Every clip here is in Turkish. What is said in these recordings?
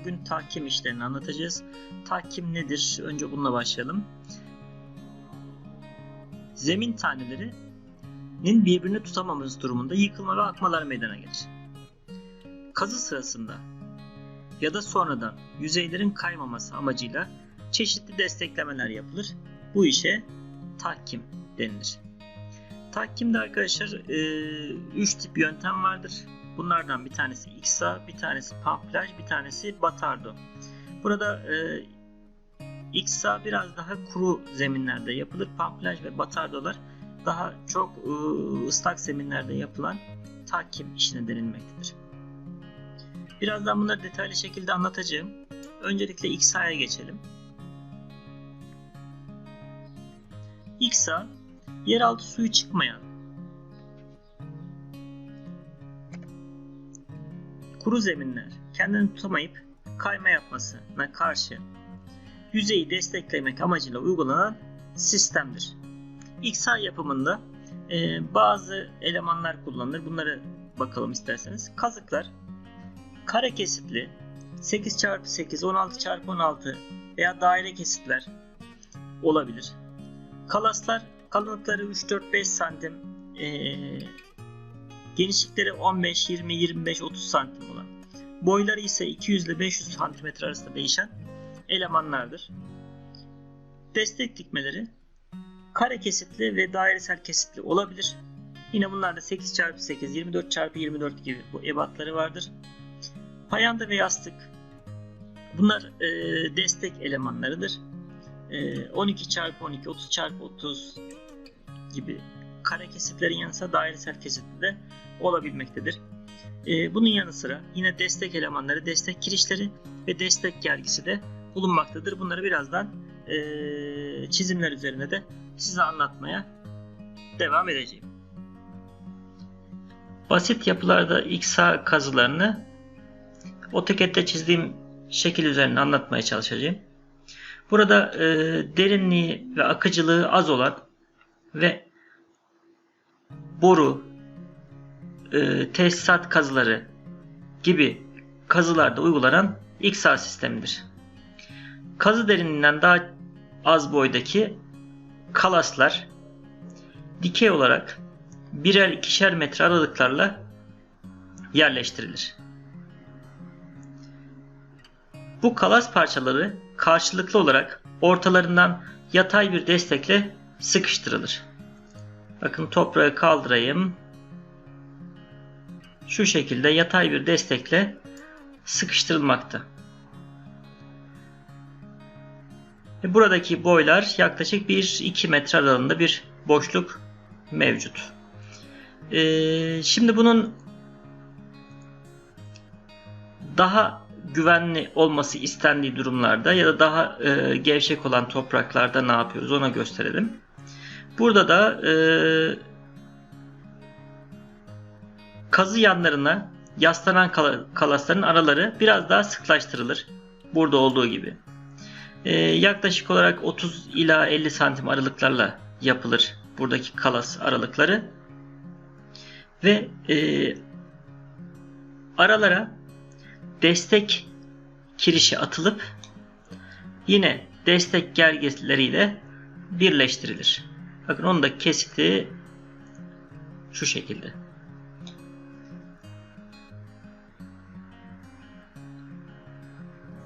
Bugün tahkim işlerini anlatacağız. Tahkim nedir? Önce bununla başlayalım. Zemin tanelerinin birbirini tutamaması durumunda yıkılma ve akmalar meydana gelir. Kazı sırasında ya da sonradan yüzeylerin kaymaması amacıyla çeşitli desteklemeler yapılır. Bu işe tahkim denilir. Tahkimde arkadaşlar 3 tip yöntem vardır. Bunlardan bir tanesi İKSA, bir tanesi Pamplaj, bir tanesi Batardo. Burada e, İKSA biraz daha kuru zeminlerde yapılır. Pamplaj ve Batardolar daha çok e, ıslak zeminlerde yapılan tahkim işine denilmektedir. Birazdan bunları detaylı şekilde anlatacağım. Öncelikle İKSA'ya geçelim. İKSA, yeraltı suyu çıkmayan kuru zeminler kendini tutamayıp kayma yapmasına karşı yüzeyi desteklemek amacıyla uygulanan sistemdir. İksar yapımında e, bazı elemanlar kullanılır. Bunları bakalım isterseniz. Kazıklar kare kesitli 8x8, 16x16 veya daire kesitler olabilir. Kalaslar kalınlıkları 3-4-5 santim e, genişlikleri 15, 20, 25, 30 santim boyları ise 200 ile 500 santimetre arasında değişen elemanlardır. Destek dikmeleri kare kesitli ve dairesel kesitli olabilir. Yine bunlarda 8x8, 24x24 gibi bu ebatları vardır. Payanda ve yastık bunlar e, destek elemanlarıdır. E, 12x12, 30x30 gibi kare kesitlerin yanı sıra dairesel kesitli de olabilmektedir. E, bunun yanı sıra yine destek elemanları, destek kirişleri ve destek gergisi de bulunmaktadır. Bunları birazdan e, çizimler üzerine de size anlatmaya devam edeceğim. Basit yapılarda XA kazılarını AutoCAD'de çizdiğim şekil üzerine anlatmaya çalışacağım. Burada e, derinliği ve akıcılığı az olan ve boru, e, tesisat kazıları gibi kazılarda uygulanan XA sistemidir. Kazı derinliğinden daha az boydaki kalaslar dikey olarak birer ikişer metre aralıklarla yerleştirilir. Bu kalas parçaları karşılıklı olarak ortalarından yatay bir destekle sıkıştırılır. Bakın toprağı kaldırayım. Şu şekilde yatay bir destekle sıkıştırılmakta. Ve buradaki boylar yaklaşık 1-2 metre aralığında bir boşluk mevcut. Ee, şimdi bunun daha güvenli olması istendiği durumlarda ya da daha e, gevşek olan topraklarda ne yapıyoruz ona gösterelim. Burada da e, kazı yanlarına yaslanan kalasların araları biraz daha sıklaştırılır. Burada olduğu gibi. E, yaklaşık olarak 30 ila 50 santim aralıklarla yapılır buradaki kalas aralıkları. Ve e, aralara destek kirişi atılıp yine destek gergesleriyle birleştirilir. Bakın onun da kesiti şu şekilde.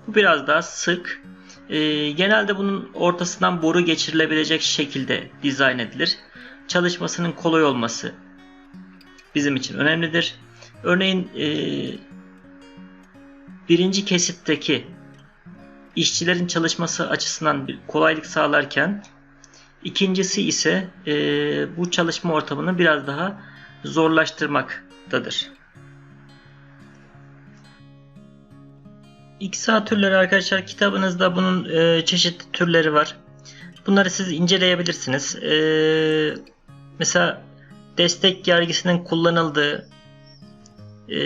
Bu biraz daha sık. E, genelde bunun ortasından boru geçirilebilecek şekilde dizayn edilir. Çalışmasının kolay olması bizim için önemlidir. Örneğin e, birinci kesitteki işçilerin çalışması açısından bir kolaylık sağlarken ikincisi ise e, bu çalışma ortamını biraz daha zorlaştırmaktadır. XA türleri arkadaşlar kitabınızda bunun e, çeşitli türleri var. Bunları siz inceleyebilirsiniz. E, mesela destek gergisinin kullanıldığı e,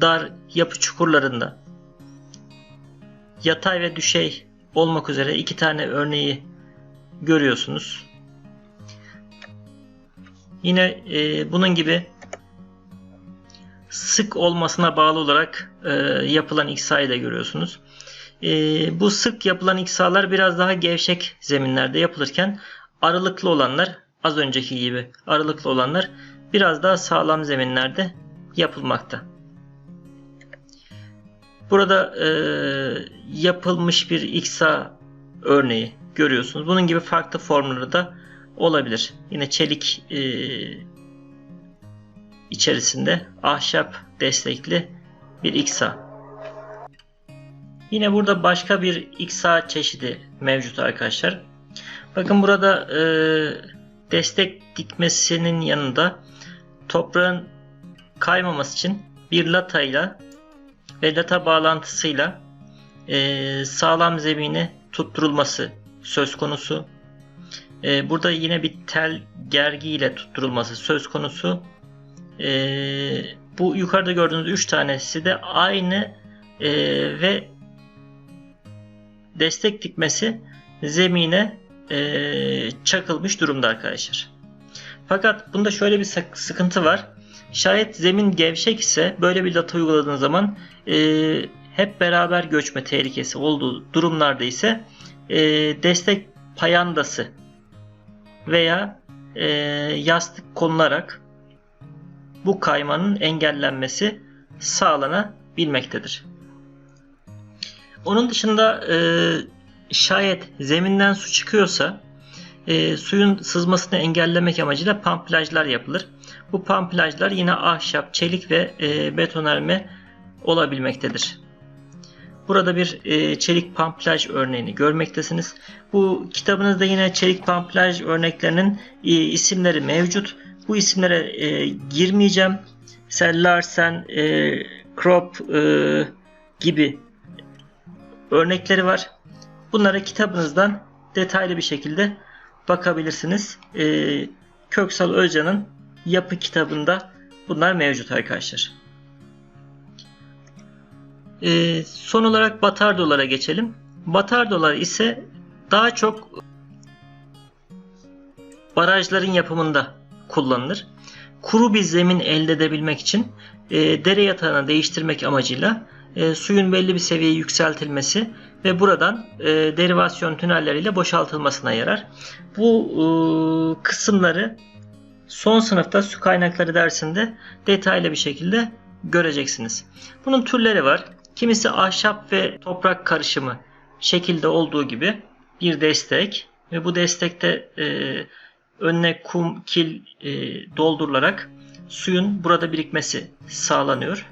dar yapı çukurlarında yatay ve düşey olmak üzere iki tane örneği görüyorsunuz. Yine e, bunun gibi sık olmasına bağlı olarak e, yapılan iksayı da görüyorsunuz. E, bu sık yapılan iksalar biraz daha gevşek zeminlerde yapılırken aralıklı olanlar az önceki gibi aralıklı olanlar biraz daha sağlam zeminlerde yapılmakta. Burada e, yapılmış bir iksa örneği görüyorsunuz. Bunun gibi farklı formları da olabilir. Yine çelik e, içerisinde ahşap destekli bir iksa. Yine burada başka bir iksa çeşidi mevcut arkadaşlar. Bakın burada e, destek dikmesinin yanında toprağın kaymaması için bir latayla ve lata bağlantısıyla e, sağlam zemini tutturulması söz konusu. E, burada yine bir tel gergi ile tutturulması söz konusu. E, bu yukarıda gördüğünüz 3 tanesi de aynı e, ve destek dikmesi zemine e, çakılmış durumda arkadaşlar. Fakat bunda şöyle bir sıkıntı var. Şayet zemin gevşek ise böyle bir data uyguladığınız zaman e, hep beraber göçme tehlikesi olduğu durumlarda ise e, destek payandası veya e, yastık konularak bu kaymanın engellenmesi sağlanabilmektedir. Onun dışında e, şayet zeminden su çıkıyorsa e, suyun sızmasını engellemek amacıyla pamplajlar yapılır. Bu pamplajlar yine ahşap, çelik ve e, betonarme olabilmektedir. Burada bir e, çelik pamplaj örneğini görmektesiniz. Bu kitabınızda yine çelik pamplaj örneklerinin e, isimleri mevcut. Bu isimlere e, girmeyeceğim. Mesela Larsen, e, Krop e, gibi örnekleri var. Bunlara kitabınızdan detaylı bir şekilde bakabilirsiniz. E, Köksal Özcan'ın yapı kitabında bunlar mevcut arkadaşlar. E, son olarak batardolara geçelim. Batardolar ise daha çok barajların yapımında kullanılır. Kuru bir zemin elde edebilmek için e, dere yatağını değiştirmek amacıyla e, suyun belli bir seviyeye yükseltilmesi ve buradan e, derivasyon tünelleriyle boşaltılmasına yarar. Bu e, kısımları son sınıfta su kaynakları dersinde detaylı bir şekilde göreceksiniz. Bunun türleri var. Kimisi ahşap ve toprak karışımı şekilde olduğu gibi bir destek ve bu destekte e, önüne kum, kil e, doldurularak suyun burada birikmesi sağlanıyor.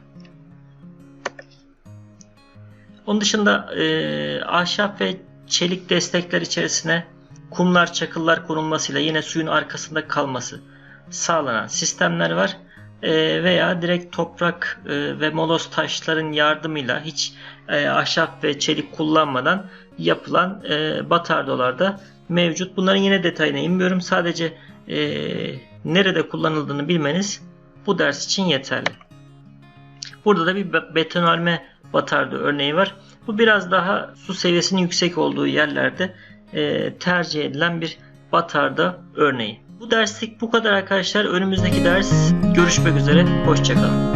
Onun dışında e, ahşap ve çelik destekler içerisine kumlar, çakıllar konulmasıyla yine suyun arkasında kalması sağlanan sistemler var. E, veya direkt toprak e, ve moloz taşların yardımıyla hiç e, ahşap ve çelik kullanmadan yapılan e, batardolarda mevcut. Bunların yine detayına inmiyorum. Sadece nerede kullanıldığını bilmeniz bu ders için yeterli. Burada da bir betonarme batardı örneği var. Bu biraz daha su seviyesinin yüksek olduğu yerlerde tercih edilen bir batarda örneği. Bu derslik bu kadar arkadaşlar. Önümüzdeki ders görüşmek üzere. Hoşçakalın.